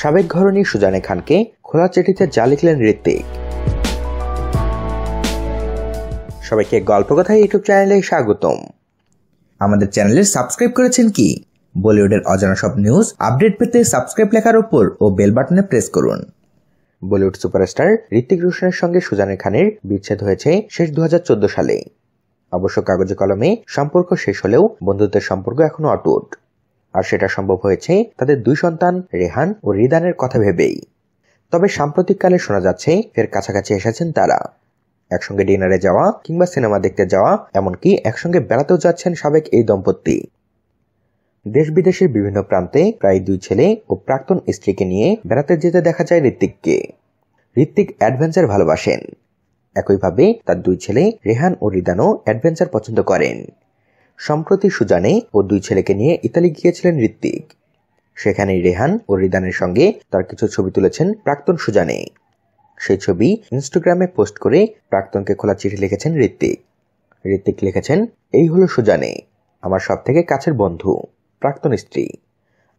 সাবেক ঘরণী সুজানে খানকে খোলা চিঠিতে যা লিখলেন ঋত্বিক। সবাইকে গল্প কথা ইউটিউব চ্যানেলে স্বাগতম। আমাদের চ্যানেলে সাবস্ক্রাইব করেছেন কি? বলিউডের অজানা সব নিউজ, আপডেট পেতে সাবস্ক্রাইব লেখার উপর ও বেল বাটনে প্রেস করুন। বলিউড সুপারস্টার ঋত্বিক রোশনের সঙ্গে সুজানে খানের বিচ্ছেদ হয়েছে শেষ দু হাজার চোদ্দ সালে। অবশ্য কাগজে কলমে সম্পর্ক শেষ হলেও বন্ধুত্বের সম্পর্ক এখনও অটুট। আর সেটা সম্ভব হয়েছে তাদের দুই সন্তান রেহান ও রিদানের কথা ভেবেই। তবে সাম্প্রতিককালে শোনা যাচ্ছে ফের কাছাকাছি এসেছেন তারা। একসঙ্গে ডিনারে যাওয়া কিংবা সিনেমা দেখতে যাওয়া, এমনকি একসঙ্গে বেড়াতেও যাচ্ছেন সাবেক এই দম্পতি। দেশ বিদেশের বিভিন্ন প্রান্তে প্রায় দুই ছেলে ও প্রাক্তন স্ত্রীকে নিয়ে বেড়াতে যেতে দেখা যায় ঋত্বিককে। ঋত্বিক অ্যাডভেঞ্চার ভালোবাসেন। একইভাবে তার দুই ছেলে রেহান ও রিদানও অ্যাডভেঞ্চার পছন্দ করেন। সম্প্রতি সুজানে ও দুই ছেলেকে নিয়ে ইতালি গিয়েছিলেন ঋত্বিক। সেখানে রেহান ও রিদানের সঙ্গে তার কিছু ছবি তুলেছেন প্রাক্তন সুজানে। সেই ছবি ইনস্টাগ্রামে পোস্ট করে প্রাক্তনকে খোলা চিঠি লিখেছেন ঋত্বিক। ঋত্বিক লিখেছেন, এই হলো সুজানে, আমার সব থেকে কাছের বন্ধু, প্রাক্তন স্ত্রী।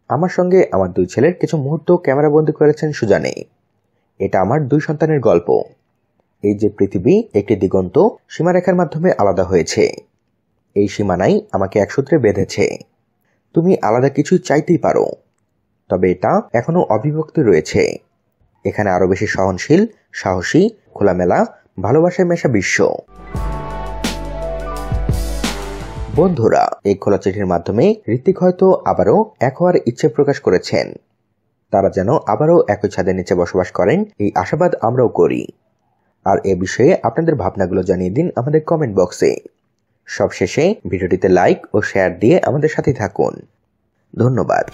আমার সঙ্গে আমার দুই ছেলের কিছু মুহূর্ত ক্যামেরাবন্দি করেছেন সুজানে। এটা আমার দুই সন্তানের গল্প। এই যে পৃথিবী, একটি দিগন্ত, সীমারেখার মাধ্যমে আলাদা হয়েছে। এই সীমানাই আমাকে এক সূত্রে বেঁধেছে। তুমি আলাদা কিছু চাইতেই পারো, তবে এটা এখনও অবিভক্তি রয়েছে। এখানে আরও বেশি সহনশীল, সাহসী, খোলামেলা, ভালোবাসায় মেশা বিশ্ব। বন্ধুরা, এই খোলা চিঠির মাধ্যমে ঋত্বিক হয়তো আবারও এক হওয়ার ইচ্ছে প্রকাশ করেছেন। তারা যেন আবারও একই ছাদের নিচে বসবাস করেন, এই আশাবাদ আমরাও করি। আর এ বিষয়ে আপনাদের ভাবনাগুলো জানিয়ে দিন আমাদের কমেন্ট বক্সে সবশেষে ভিডিওটিতে লাইক ও শেয়ার দিয়ে আমাদের সাথে থাকুন। ধন্যবাদ।